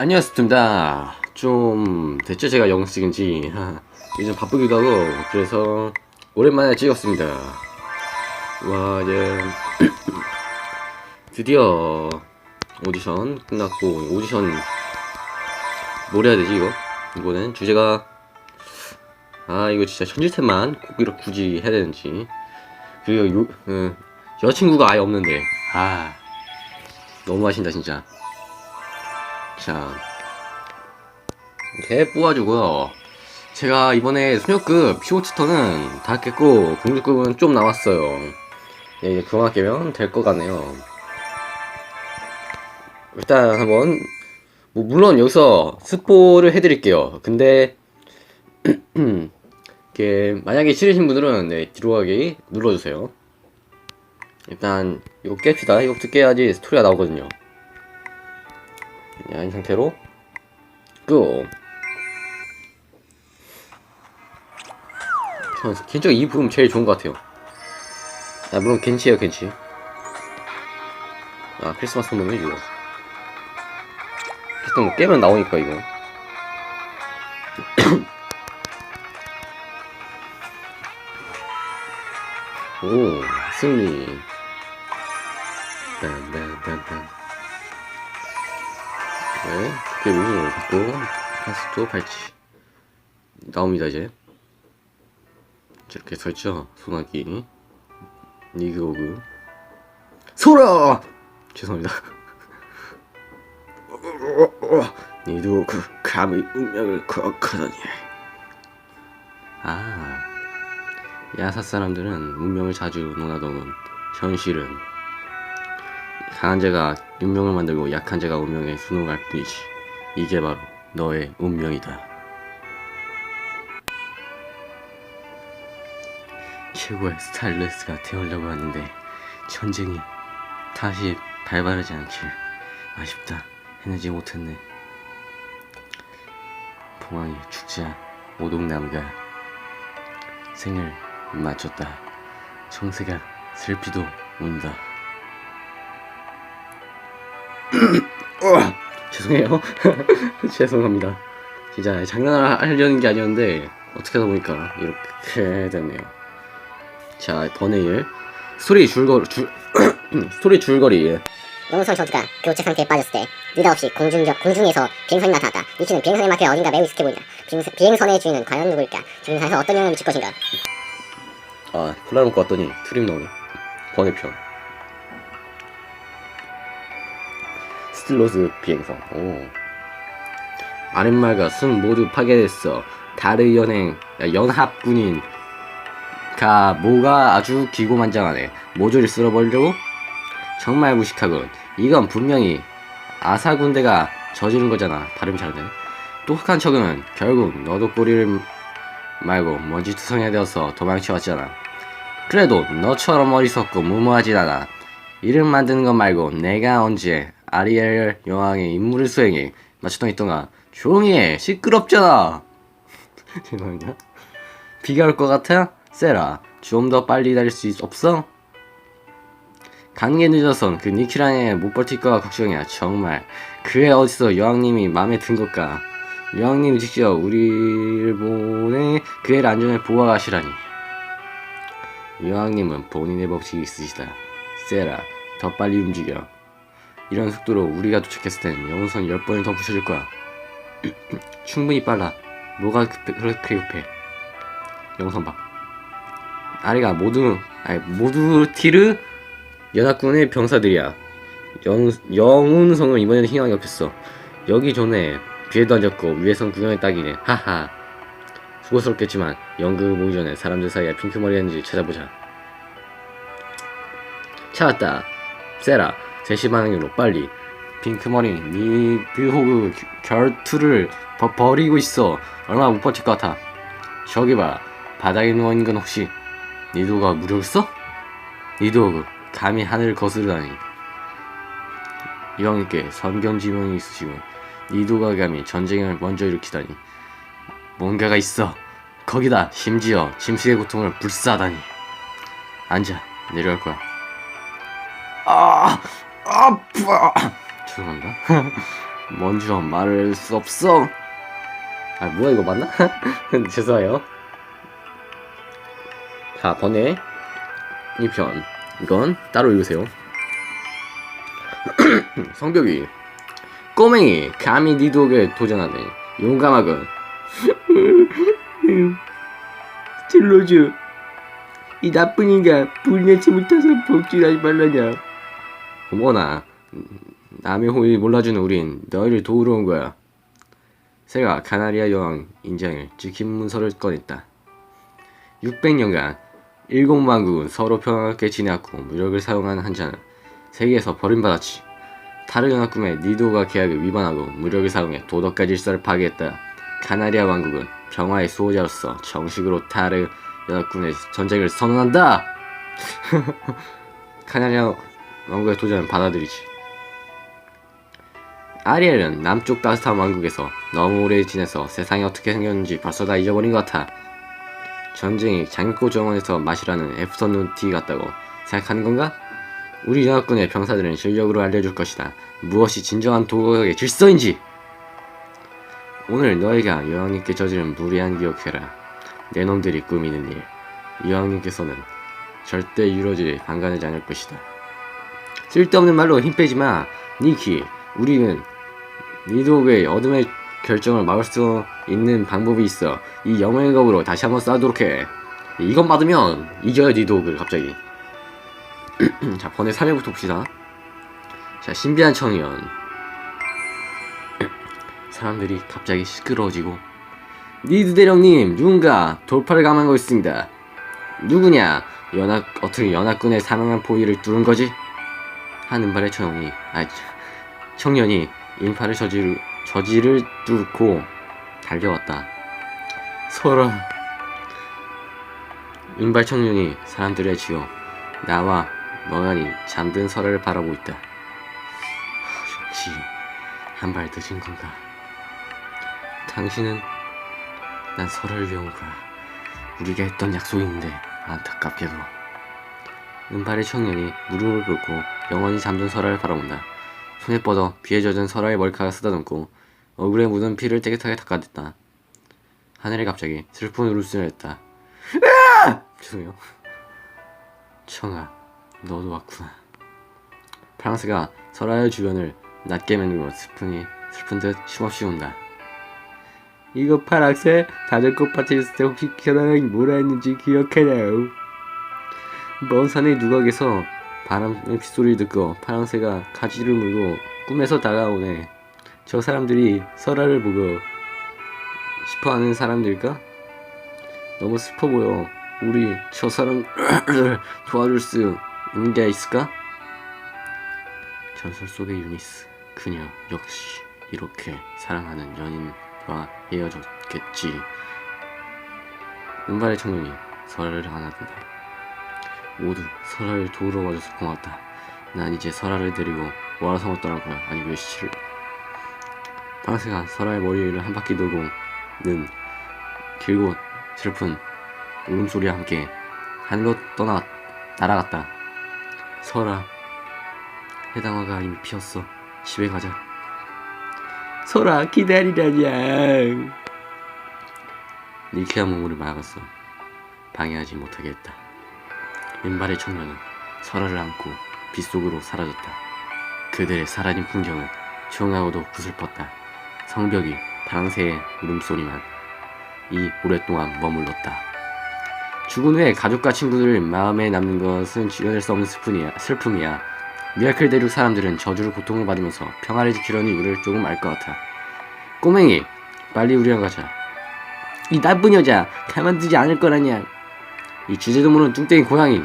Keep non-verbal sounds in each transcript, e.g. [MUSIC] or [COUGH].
안녕하십니까. 좀 됐죠 제가 영상 찍은 지 요즘 바쁘기도 하고 그래서 오랜만에 찍었습니다. 와 이제 [CLEARS THROAT] 드디어 오디션 끝났고 오디션 뭘 해야 되지 이거? 이거는 주제가 아 이거 진짜 천지템만 꼭 이렇게 굳이 해야 되는지 그리고 요, 어, 여자친구가 아예 없는데 아 너무 하신다 진짜 자 이렇게 뽑아주고요. 제가 이번에 소녀급 15치터는 다 깼고 공주급은 좀 남았어요. 예, 이제 그만 깨면 될 것 같네요. 일단 한번 뭐 물론 여기서 스포를 해드릴게요. 근데 [CLEARS THROAT] 이렇게 만약에 싫으신 분들은 네, 뒤로 가기 눌러주세요. 일단 이거 깹시다. 이거부터 깨야지 스토리가 나오거든요. 야, 이 상태로. 고. 저는 개인적으로 이 부분 제일 좋은 것 같아요. 아 물론 겐치에요 겐치 아 크리스마스 선물은 이거. 일단 뭐 깨면 나오니까 이거. [COUGHS] 오 승리. 딴딴딴딴 네, 그게 우승을 받고 파스도 발치. 나옵니다 이제. 저렇게 설죠 소나기. 리그 오그. 소라! 죄송합니다. [LAUGHS] 니도 그 감히 운명을 거역하다니. 아 야사 사람들은 운명을 자주 논하더군. 현실은 강한 자가 운명을 만들고 약한 자가 운명에 순응할 뿐이지. 이게 바로 너의 운명이다. 최고의 스타일리스트가 되어려고 하는데 전쟁이 다시 발발하지 않길 아쉽다. 해내지 못했네. 봉황이 죽자 오동나무가 생을 맞췄다. 정세가 슬피도 운다. 어, [COUGHS] 죄송해요 [LAUGHS] 죄송합니다 진짜 장난을 하려는 게 아니었는데 어떻게 하다 보니까 이렇게 됐네요 자 번외 일 스토리 줄거리 줄 [COUGHS] 스토리 줄거리 영웅선 전투가 교체 상태에 빠졌을 때 느닷없이 공중적, 공중에서 비행선이 나타났다. 니키는 비행선의 마크에 어딘가 매우 익숙해 보인다. 비행선, 비행선의 주인은 과연 누구일까? 주인선에서 어떤 영웅을 미칠 것인가? 아 콜라 먹고 왔더니 트림 나오네 번외편 스틸로스 비행선 오. 아랫말과 순 모두 파괴됐어. 다르 연행 야, 연합군인. 가 뭐가 아주 기고만장하네. 모조리 쓸어버리려고? 정말 무식하군. 이건 분명히 아사 군대가 저지른 거잖아. 발음 잘하네 똑똑한 척은 결국 너도 꼬리를 말고 먼지투성이가 되어서 도망쳐 왔잖아. 그래도 너처럼 어리석고 무모하진 않아. 이름 만드는 것 말고 내가 언제 아리엘 여왕의 임무를 수행해 맞췄던 있던가 조용히 해 시끄럽잖아. [LAUGHS] 죄송합니다. 비가 올 것 같아? 세라 좀 더 빨리 달릴 수 있, 없어? 가는 게 늦어선 그 니키랑에 못 버틸 거가 걱정이야 정말 그애 어디서 여왕님이 마음에 든 걸까 여왕님이 직접 우리를 보내 그 애를 안전에 보호하시라니 여왕님은 본인의 법칙이 있으시다 세라 더 빨리 움직여 이런 속도로 우리가 도착했을 땐 영웅선 10번을 더 부셔줄 거야. [CLEARS THROAT] 충분히 빨라. 뭐가 급해, 그렇게 급해? 영웅선 봐. 아리가 모두 아니 모두 티르? 연합군의 병사들이야. 영, 영운성은 이번에는 희망이 없었어. 여기 전에 뒤에도 앉았고 위에선 구경의 딱이네. 하하. 수고스럽겠지만 연극 오기 전에 사람들 사이에 핑크머리였는지 찾아보자. 찾았다. 세라 제시 방향으로 빨리 핑크머리 니드호그 결투를 버, 버리고 있어. 얼마나 못 버틸 것 같아. 저기 봐. 바닥에 누워있는 건 혹시 니도가 무력을 써? 니도그 감히 하늘을 거스르다니. 이왕님께 선경지명이 있으시고 니도가 감히 전쟁을 먼저 일으키다니. 뭔가가 있어. 거기다 심지어 짐승의 고통을 불사하다니. 앉아. 내려갈 거야. 아 아파. 죄송합니다. [LAUGHS] 먼저 말할 수 없어. 아 뭐야 이거 맞나? [LAUGHS] 죄송해요. 자 번외. 2편. 이건 따로 읽으세요. [CLEARS THROAT] 성벽이. 꼬맹이 감히 네 독에 도전하네. 용감하군. [LAUGHS] 찔러줘. 이 나쁜 인간 불면치 못해서 복질하지 말라냐 어머나 남의 호의 몰라주는 우린 너희를 도우러 온 거야 새가 가나리아 여왕 인장을 지킨 문서를 꺼냈다 600년간 일곱 왕국은 서로 평화롭게 지내왔고 무력을 사용한 한 자는 세계에서 버림받았지 타르 연합군의 니도가 계약을 위반하고 무력을 사용해 도덕과 질서를 파괴했다. 카나리아 왕국은 평화의 수호자로서 정식으로 타르 연합군의 전쟁을 선언한다. [LAUGHS] 카나리아 왕국의 도전을 받아들이지. 아리엘은 남쪽 따뜻한 왕국에서 너무 오래 지내서 세상이 어떻게 생겼는지 벌써 다 잊어버린 것 같아. 전쟁이 장미꽃 정원에서 마시라는 애프터눈 티 같다고 생각하는 건가? 우리 연합군의 병사들은 실력으로 알려줄 것이다. 무엇이 진정한 도덕의 질서인지. 오늘 너희가 여왕님께 저지른 무리한 기억해라. 내 놈들이 꾸미는 일. 여왕님께서는 절대 이루어질 방관하지 않을 것이다. 쓸데없는 말로 힘 빼지 마. 니키, 우리는 니독의 어둠의 결정을 막을 수 있는 방법이 있어. 이 영웅의 겁으로 다시 한번 싸우도록 해. 이것 받으면 이겨야 니독을 갑자기. [CLEARS THROAT] 자, 번외 3회부터 봅시다. 자, 신비한 청년. [CLEARS THROAT] 사람들이 갑자기 시끄러워지고. 니드 대령님, 누군가 돌파를 감한 거 있습니다. 누구냐? 연합, 어떻게 연합군의 사망한 포위를 뚫은 거지? 한 은발의 청년이, 아, 청년이 인파를 저지를, 저지를 뚫고 달려왔다. 서라. 은발 청년이 사람들의 지어 나와 멍하니 잠든 설아를 바라보고 있다. 하, 역시 한 발 늦은 건가? 당신은 난 설아를 온 거야. 우리가 했던 약속이 있는데 안타깝게도 은발의 청년이 무릎을 꿇고 영원히 잠든 설아를 바라본다. 손에 뻗어 비에 젖은 설아의 머리카락을 쓰다듬고 얼굴에 묻은 피를 깨끗하게 닦아댔다. 하늘이 갑자기 슬픈 울음소리를 했다. 죄송해요. 청아, 너도 왔구나. 프랑스가 설아의 주변을 낮게 매누고 슬픈이 슬픈 듯 쉼없이 운다. 이거 파랑새 자전거 파티했을 때 혹시 기사단이 뭐라 했는지 기억하나요? 먼 산의 누각에서 바람의 빗소리를 듣고 파랑새가 가지를 물고 꿈에서 다가오네. 저 사람들이 설아를 보고 싶어하는 사람들일까? 너무 슬퍼 보여. 우리 저 사람을 [CLEARS THROAT] 도와줄 수 있는 게 있을까? 전설 속의 유니스 그녀 역시 이렇게 사랑하는 연인과 헤어졌겠지 은발의 청년이 설아를 안아준다 모두 설아를 도우러 와줘서 고맙다 난 이제 설아를 데리고 와라성을 떠날 거야 아니 몇 시를 파랑새가 설아의 머리를 한 바퀴 돌고는 길고 슬픈 울음소리와 함께 하늘로 떠나 날아갔다. 설아, 해당화가 이미 피었어. 집에 가자. 설아, 기다리라냐. 니키아 몸으로 막았어. 방해하지 못하게 했다. 왼발의 청년은 설아를 안고 빗속으로 사라졌다. 그들의 사라진 풍경은 조용하고도 구슬펐다. 성벽이 파랑새의 울음소리만 이 오랫동안 머물렀다. 죽은 후에 가족과 친구들 마음에 남는 것은 지어낼 수 없는 슬픔이야. 슬픔이야. 미라클 대륙 사람들은 저주를 고통을 받으면서 평화를 지키려는 이유를 조금 알 것 같아. 꼬맹이, 빨리 우리랑 가자. 이 나쁜 여자, 가만두지 않을 거라냐. 이 주제도 모르는 뚱땡이 고양이.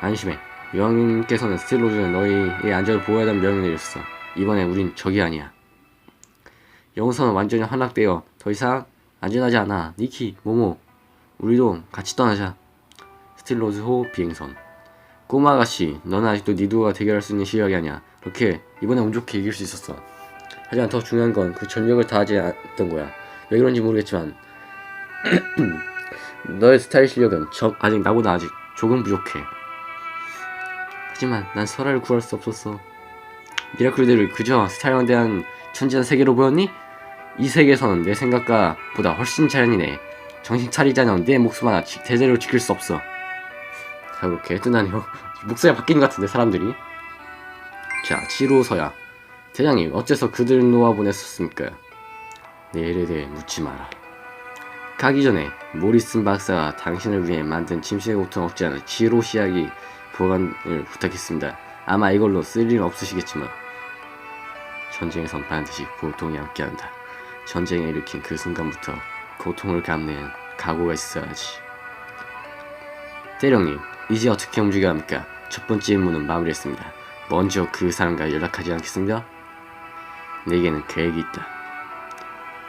안심해. 여왕님께서는 스틸로즈는 너희의 안전을 보호해야 한다는 명령을 내렸어. 이번에 우린 적이 아니야. 영선은 완전히 환락되어 더 이상 안전하지 않아. 니키, 모모, 우리도 같이 떠나자. 스틸로즈 호 비행선. 꼬마 아가씨, 너는 아직도 니두가 대결할 수 있는 실력이 아니야. 그렇게 이번에 운 좋게 이길 수 있었어. 하지만 더 중요한 건 그 전력을 다하지 않았던 거야. 왜 그런지 모르겠지만 [CLEARS THROAT] 너의 스타일 실력은 적 아직 나보다 아직 조금 부족해. 하지만 난 설아를 구할 수 없었어. 미라클들을 그저 스타일에 대한 천지한 세계로 보였니? 이 세계에서는 내 생각과 보다 훨씬 자연이네. 정신 차리자면 내 목숨 하나 지- 제대로 지킬 수 없어. 자, 그렇게 뜨나네요. 목소리가 바뀌는 것 같은데, 사람들이. 자, 지로서야. 대장님, 어째서 그들을 놓아보냈었습니까? 내 일에 대해 묻지 마라. 가기 전에 모리슨 박사가 당신을 위해 만든 짐승의 고통 억제하는 지로 시약이 보관을 부탁했습니다. 아마 이걸로 쓸 일은 없으시겠지만 전쟁에선 반드시 고통이 함께한다. 전쟁에 일으킨 그 순간부터 고통을 감내한 각오가 있어야지. 대령님, 이제 어떻게 움직여야 합니까? 첫 번째 임무는 마무리했습니다. 먼저 그 사람과 연락하지 않겠습니다. 내게는 계획이 있다.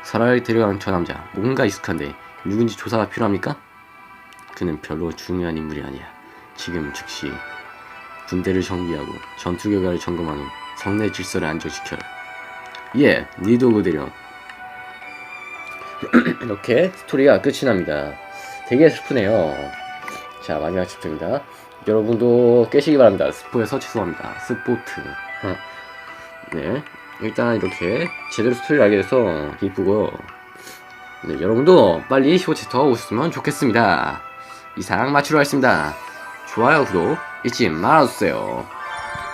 설아를 데려간 저 남자 뭔가 익숙한데 누군지 조사가 필요합니까? 그는 별로 중요한 인물이 아니야. 지금 즉시 군대를 정비하고 전투 결과를 점검한 후 성내 질서를 안정시켜라. 예, 니도 그 대령. [CLEARS THROAT] 이렇게 스토리가 끝이 납니다. 되게 슬프네요. 자, 마지막 챕터입니다. 여러분도 깨시기 바랍니다. 스포에서 죄송합니다. 스포트. 네. 일단 이렇게 제대로 스토리를 알게 돼서 기쁘고요. 네, 여러분도 빨리 15챕터 오셨으면 좋겠습니다. 이상 마치로 하겠습니다. 좋아요, 구독 잊지 말아주세요.